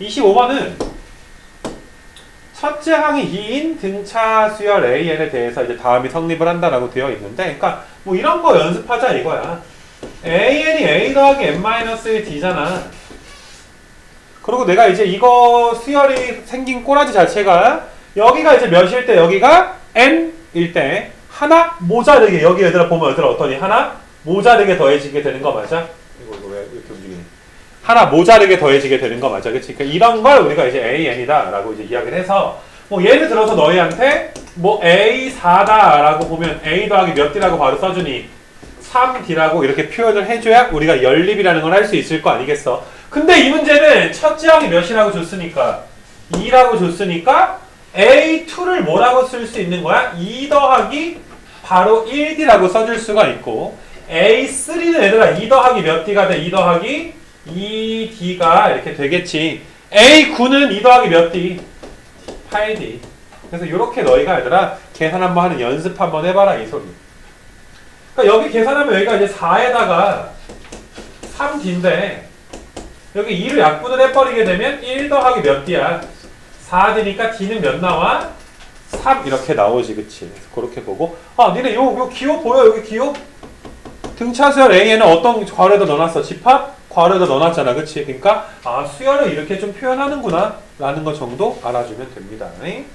25번은 첫째 항이 2인 등차 수열 AN에 대해서 이제 다음이 성립을 한다라고 되어 있는데, 그러니까 뭐 이런 거 연습하자 이거야. AN이 A 더하기 N-D잖아. 그리고 내가 이제 이거 수열이 생긴 꼬라지 자체가 여기가 이제 몇일 때 여기가 N일 때 하나 모자르게 여기 얘들아 보면 얘들아 어떠니? 하나 모자르게 더해지게 되는 거 맞아? 이거 왜 이렇게 움직이니? 하나 모자르게 더해지게 되는 거 맞아, 그렇지? 그러니까 이런 걸 우리가 이제 AN이다라고 이제 이야기를 해서 뭐 예를 들어서 너희한테 뭐 A4다라고 보면 A 더하기 몇 D라고 바로 써주니 3D라고 이렇게 표현을 해줘야 우리가 연립이라는 걸 할 수 있을 거 아니겠어? 근데 이 문제는 첫째 항이 몇이라고 줬으니까 2라고 줬으니까 A2를 뭐라고 쓸 수 있는 거야? 2 더하기 바로 1D라고 써줄 수가 있고 A3는 얘들아 2 더하기 몇 D가 돼? 2 더하기 2D가 이렇게 되겠지 A9는 2 더하기 몇 D? 8D 그래서 이렇게 너희가 얘들아 계산 한번 하는 연습 한번 해봐라 이 소리 그러니까 여기 계산하면 여기가 이제 4에다가 3D인데 여기 2를 약분을 해버리게 되면 1 더하기 몇 D야? 4D니까 D는 몇 나와? 3 이렇게 나오지 그치 그렇게 보고 아 니네 요, 요 기호 보여 여기 기호? 등차수열 A에는 어떤 괄호에다 넣어놨어? 집합? 괄호에다 넣어놨잖아 그치 그러니까 아 수열을 이렇게 좀 표현하는구나 라는 거 정도 알아주면 됩니다 네?